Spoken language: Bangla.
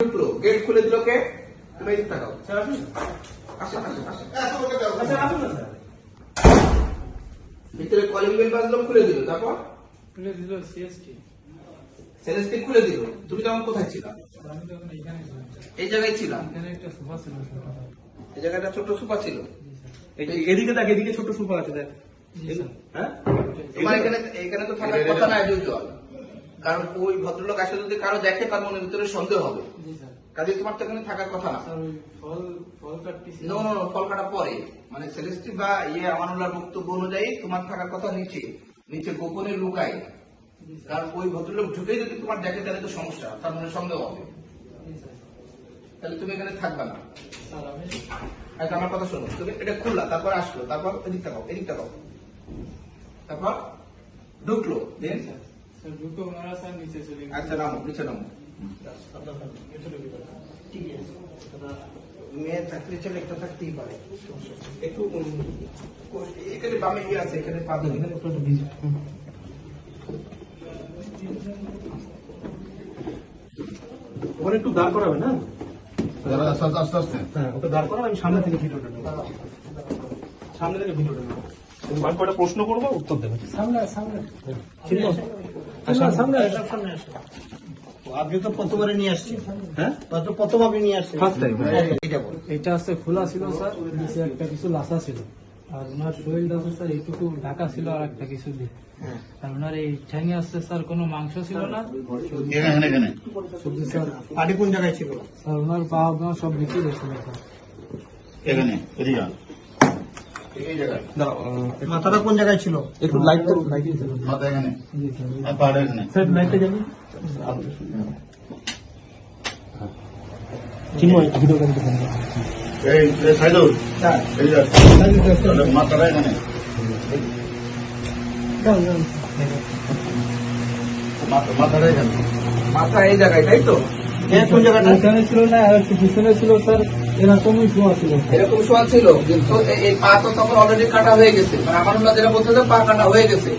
ঢুকলো গেট খুলে দিল কে? তুমি এদিক তাকাও স্যার আসুন। আসেন আসেন আসেন। আচ্ছা ভিতরে কলিং বেল বাজলো খুলে দিল তারপর? তুলে দিল সিএসটি সেলেস্টি খুলে দিল। তুমি তখন কোথায় ছিলা? আমি তখন এখানে ছিলাম এই জায়গায় ছিলাম এখানে একটা সোফা ছিল ছোট। এই জায়গাটা ছোট সুপা ছিল? এদিকে দেখ এদিকে ছোট সুপার আছে দেখ। হ্যাঁ? তোমার এখানে এখানে তো থাকার কথা না জল কারণ ওই ভদ্রলোক আসলে যদি কারও দেখে তার মনের ভিতরে সন্দেহ হবে। কাজে তোমার তো এখানে থাকার কথা না। ফল ফল নো নো নো ফল কাটা পরে। মানে সেলেস্টি বা ইয়ে আমানুল্লাহর বক্তব্য অনুযায়ী তোমার থাকার কথা নিচে নিচে গোপনে লুকায়। কারণ ওই ভদ্রলোক ঢুকেই যদি তোমার দেখে তাহলে তো সমস্যা তার মনে সন্দেহ হবে। তাহলে তুমি এখানে থাকবে না। আচ্ছা আমার কথা শোনো। তুমি এটা খুললা তারপর আসলো তারপর এদিক তাকাও এদিক তাকাও তারপর ঢুকলো দেন স্যার দুটো ওনারা স্যার নিচে চলে গেছে আচ্ছা নামো নিচে নামো। মেয়ের চাকরি ছেলে একটা থাকতেই পারে। একটু এখানে বামে ইয়ে আছে এখানে পা দিন এখানে একটু ওখানে একটু দাঁড় করাবে না? আস্তে আস্তে আস্তে আস্তে। হ্যাঁ ওকে দাঁড় করাবে আমি সামনে থেকে ভিডিওটা নেব। সামনে থেকে ভিডিওটা নেব। আমি কটা প্রশ্ন করব উত্তর দেবে। সামনে সামনে। ঠিক আছে। সামনে আপনি তো প্রথমবারে নিয়ে আসছেন। হ্যাঁ? প্রথম আপনি নিয়ে আসছেন। এটা আছে খোলা ছিল স্যার। নিচে একটা কিছু লাসা ছিল। আর ওনার শরীরটা আছে স্যার এইটুকু ঢাকা ছিল আর একটা কিছু দিয়ে। আর ওনার এই ঠ্যাঙে আসছে স্যার কোনো মাংস ছিল না। এখানে এখানে স্যার। পাটি কোন জায়গায় ছিল? স্যার ওনার পা সব বিক্রি স্যার। এখানে এদিকে আন। এই জায়গায় মাথাটা কোন জায়গায় ছিল? একটু লাইট লাইট মাথা এখানে। স্যার লাইটটা যাবে? চিন্ময় ভিডিওটা দিতে পারেন। এই এই সাইদুল এই যে তাহলে মাথাটা এখানে। মাথা মাথাটা এখানে। মাথা এই জায়গায় তাই তো? হ্যাঁ কোন জায়গাটা? ছিল না পিছনে ছিল স্যার এরকমই শোয়া ছিল। এরকম শোয়া ছিল, কিন্তু এই পা তো তখন অলরেডি কাটা হয়ে গেছে। মানে আমার যেটা বলতে পা কাটা হয়ে গেছে।